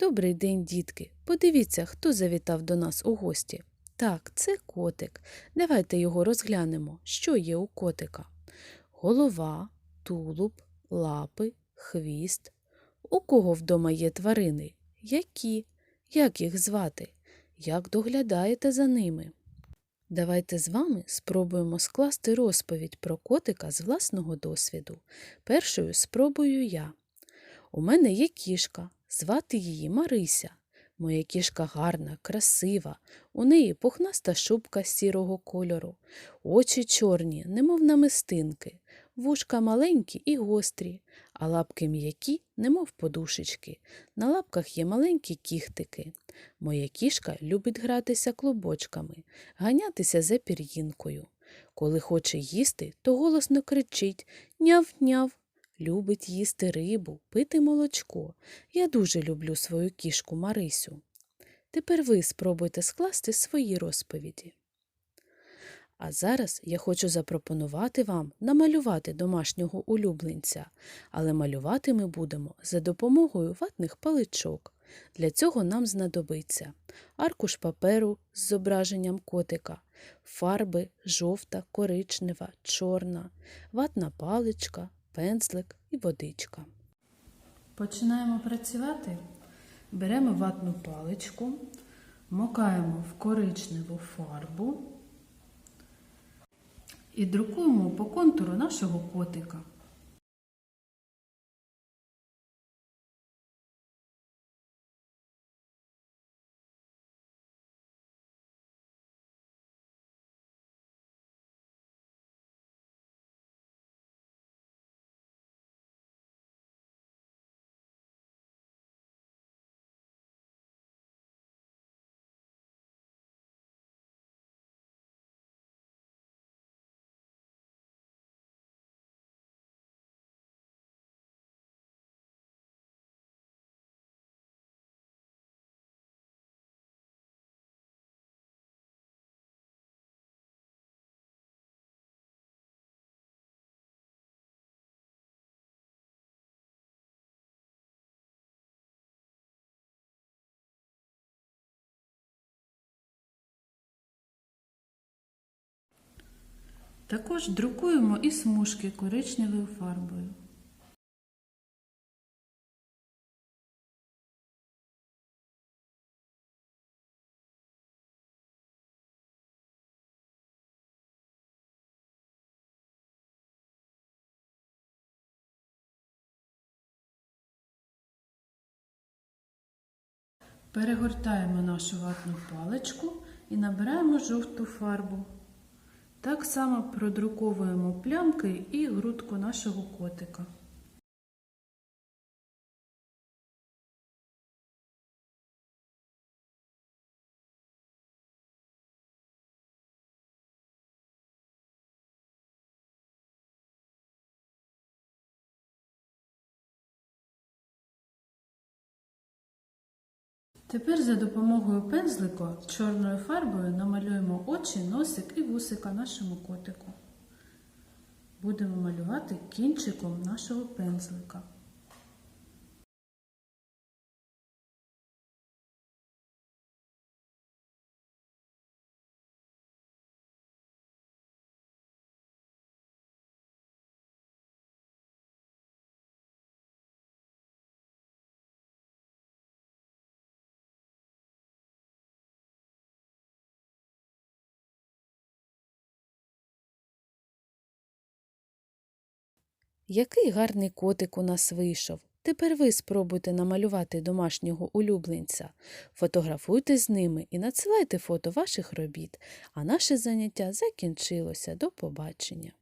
Добрий день, дітки. Подивіться, хто завітав до нас у гості. Так, це котик. Давайте його розглянемо. Що є у котика? Голова, тулуб, лапи, хвіст. У кого вдома є тварини? Які? Як їх звати? Як доглядаєте за ними? Давайте з вами спробуємо скласти розповідь про котика з власного досвіду. Першою спробую я. У мене є кішка, звати її Марися. Моя кішка гарна, красива, у неї пухнаста шубка сірого кольору, очі чорні, немов намистинки, вушка маленькі і гострі, а лапки м'які, немов подушечки. На лапках є маленькі кіхтики. Моя кішка любить гратися клубочками, ганятися за пір'їнкою. Коли хоче їсти, то голосно кричить Няв-няв. Любить їсти рибу, пити молочко. Я дуже люблю свою кішку Марисю. Тепер ви спробуйте скласти свої розповіді. А зараз я хочу запропонувати вам намалювати домашнього улюбленця, але малювати ми будемо за допомогою ватних паличок. Для цього нам знадобиться аркуш паперу з зображенням котика, фарби жовта, коричнева, чорна, ватна паличка, пензлик і водичка. Починаємо працювати. Беремо ватну паличку, мокаємо в коричневу фарбу і друкуємо по контуру нашого котика. Також друкуємо і смужки коричневою фарбою. Перегортаємо нашу ватну паличку і набираємо жовту фарбу. Так само продруковуємо плямки і грудку нашого котика. Тепер за допомогою пензлика чорною фарбою намалюємо очі, носик і вусика нашому котику. Будемо малювати кінчиком нашого пензлика. Який гарний котик у нас вийшов. Тепер ви спробуйте намалювати домашнього улюбленця. Фотографуйте з ними і надсилайте фото ваших робіт. А наше заняття закінчилося. До побачення!